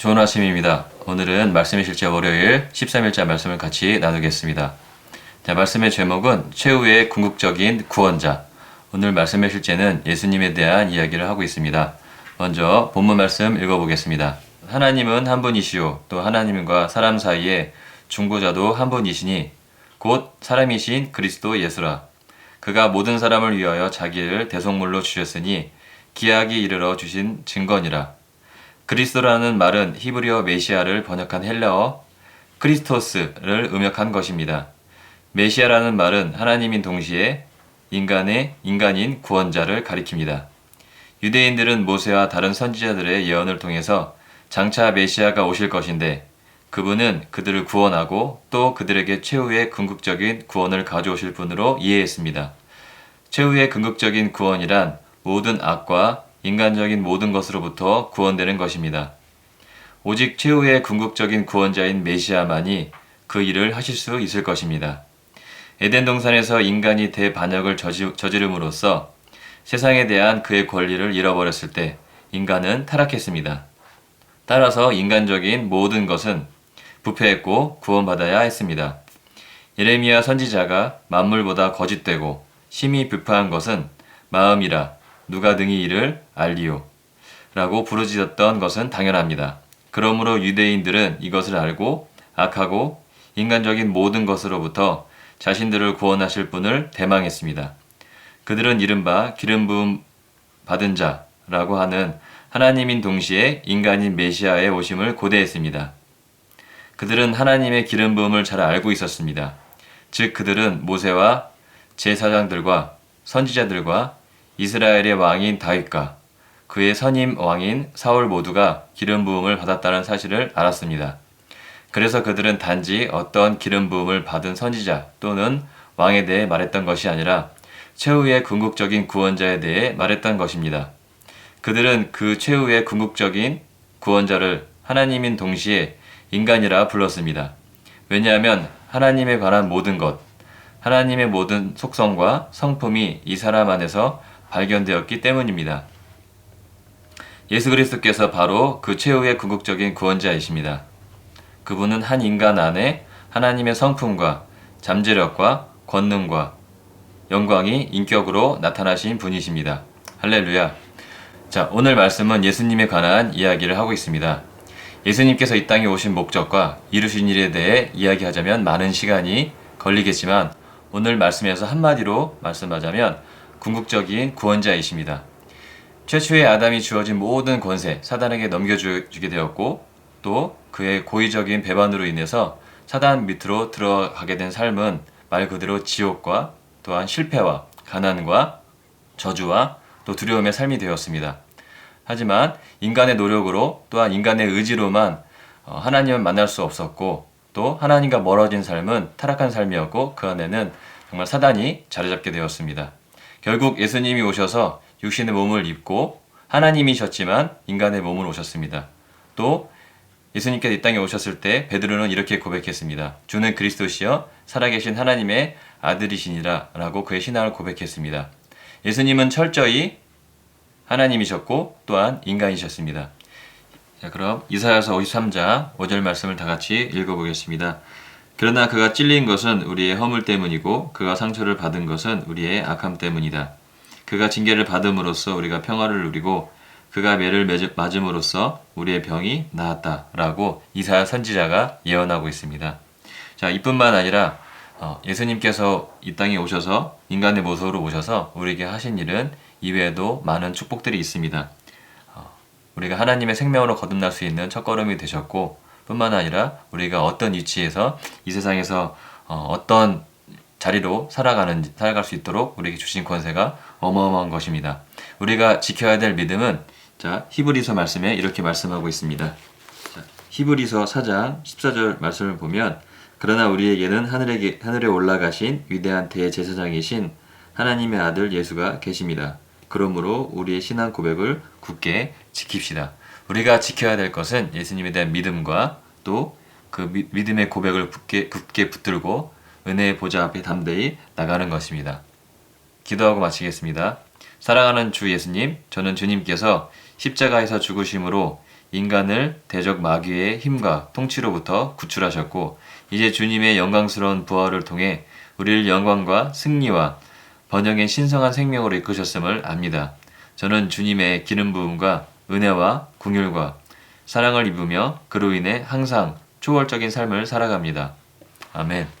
좋은 아침입니다. 오늘은 말씀의 실제 월요일 13일자 말씀을 같이 나누겠습니다. 자, 말씀의 제목은 최후의 궁극적인 구원자. 오늘 말씀의 실제는 예수님에 대한 이야기를 하고 있습니다. 먼저 본문 말씀 읽어보겠습니다. 하나님은 한 분이시요 또 하나님과 사람 사이에 중보자도 한 분이시니 곧 사람이신 그리스도 예수라. 그가 모든 사람을 위하여 자기를 대속물로 주셨으니 기약이 이르러 주신 증거니라. 그리스도라는 말은 히브리어 메시아를 번역한 헬라어 크리스토스를 음역한 것입니다. 메시아라는 말은 하나님인 동시에 인간의 인간인 구원자를 가리킵니다. 유대인들은 모세와 다른 선지자들의 예언을 통해서 장차 메시아가 오실 것인데 그분은 그들을 구원하고 또 그들에게 최후의 궁극적인 구원을 가져오실 분으로 이해했습니다. 최후의 궁극적인 구원이란 모든 악과 인간적인 모든 것으로부터 구원되는 것입니다. 오직 최후의 궁극적인 구원자인 메시아만이 그 일을 하실 수 있을 것입니다. 에덴 동산에서 인간이 대반역을 저지, 저지름으로써 세상에 대한 그의 권리를 잃어버렸을 때 인간은 타락했습니다. 따라서 인간적인 모든 것은 부패했고 구원받아야 했습니다. 예레미야 선지자가 만물보다 거짓되고 심히 불파한 것은 마음이라 누가 등이 이를 알리오 라고 부르짖었던 것은 당연합니다. 그러므로 유대인들은 이것을 알고 악하고 인간적인 모든 것으로부터 자신들을 구원하실 분을 대망했습니다. 그들은 이른바 기름 부음 받은 자라고 하는 하나님인 동시에 인간인 메시아의 오심을 고대했습니다. 그들은 하나님의 기름 부음을 잘 알고 있었습니다. 즉 그들은 모세와 제사장들과 선지자들과 이스라엘의 왕인 다윗과 그의 선임 왕인 사울 모두가 기름 부음을 받았다는 사실을 알았습니다. 그래서 그들은 단지 어떤 기름 부음을 받은 선지자 또는 왕에 대해 말했던 것이 아니라 최후의 궁극적인 구원자에 대해 말했던 것입니다. 그들은 그 최후의 궁극적인 구원자를 하나님인 동시에 인간이라 불렀습니다. 왜냐하면 하나님에 관한 모든 것, 하나님의 모든 속성과 성품이 이 사람 안에서 발견되었기 때문입니다. 예수 그리스도께서 바로 그 최후의 궁극적인 구원자이십니다. 그분은 한 인간 안에 하나님의 성품과 잠재력과 권능과 영광이 인격으로 나타나신 분이십니다. 할렐루야. 자, 오늘 말씀은 예수님에 관한 이야기를 하고 있습니다. 예수님께서 이 땅에 오신 목적과 이루신 일에 대해 이야기하자면 많은 시간이 걸리겠지만 오늘 말씀에서 한마디로 말씀하자면 궁극적인 구원자이십니다. 최초의 아담이 주어진 모든 권세 사단에게 넘겨주게 되었고 또 그의 고의적인 배반으로 인해서 사단 밑으로 들어가게 된 삶은 말 그대로 지옥과 또한 실패와 가난과 저주와 또 두려움의 삶이 되었습니다. 하지만 인간의 노력으로 또한 인간의 의지로만 어, 하나님을 만날 수 없었고 또 하나님과 멀어진 삶은 타락한 삶이었고 그 안에는 정말 사단이 자리 잡게 되었습니다. 결국 예수님이 오셔서 육신의 몸을 입고 하나님이셨지만 인간의 몸을 오셨습니다. 또 예수님께서 이 땅에 오셨을 때 베드로는 이렇게 고백했습니다. 주는 그리스도시여 살아계신 하나님의 아들이시니라 라고 그의 신앙을 고백했습니다. 예수님은 철저히 하나님이셨고 또한 인간이셨습니다. 자, 그럼 이사야서 53장 5절 말씀을 다 같이 읽어보겠습니다. 그러나 그가 찔린 것은 우리의 허물 때문이고 그가 상처를 받은 것은 우리의 악함 때문이다. 그가 징계를 받음으로써 우리가 평화를 누리고 그가 매를 맞음으로써 우리의 병이 나았다라고 이사야 선지자가 예언하고 있습니다. 자, 이뿐만 아니라 어, 예수님께서 이 땅에 오셔서 인간의 모습으로 오셔서 우리에게 하신 일은 이외에도 많은 축복들이 있습니다. 어, 우리가 하나님의 생명으로 거듭날 수 있는 첫걸음이 되셨고 뿐만 아니라 우리가 어떤 위치에서 이 세상에서 어, 떤 자리로 살아가는 살아갈 수 있도록 우리에게 주신 권세가 어마어마한 것입니다. 우리가 지켜야 될 믿음은 자 히브리서 말씀에 이렇게 말씀하고 있습니다. 자, 히브리서 4장 14절 말씀을 보면 그러나 우리에게는 하늘에 하늘에 올라가신 위대한 대제사장이신 하나님의 아들 예수가 계십니다. 그러므로 우리의 신앙 고백을 굳게 지킵시다. 우리가 지켜야 될 것은 예수님에 대한 믿음과 또 그 믿음의 고백을 굳게, 굳게 붙들고 은혜의 보좌 앞에 담대히 나가는 것입니다. 기도하고 마치겠습니다. 사랑하는 주 예수님, 저는 주님께서 십자가에서 죽으심으로 인간을 대적 마귀의 힘과 통치로부터 구출하셨고, 이제 주님의 영광스러운 부활을 통해 우리를 영광과 승리와 번영의 신성한 생명으로 이끄셨음을 압니다. 저는 주님의 기름 부음과 은혜와 궁율과 사랑을 입으며 그로 인해 항상 초월적인 삶을 살아갑니다. 아멘.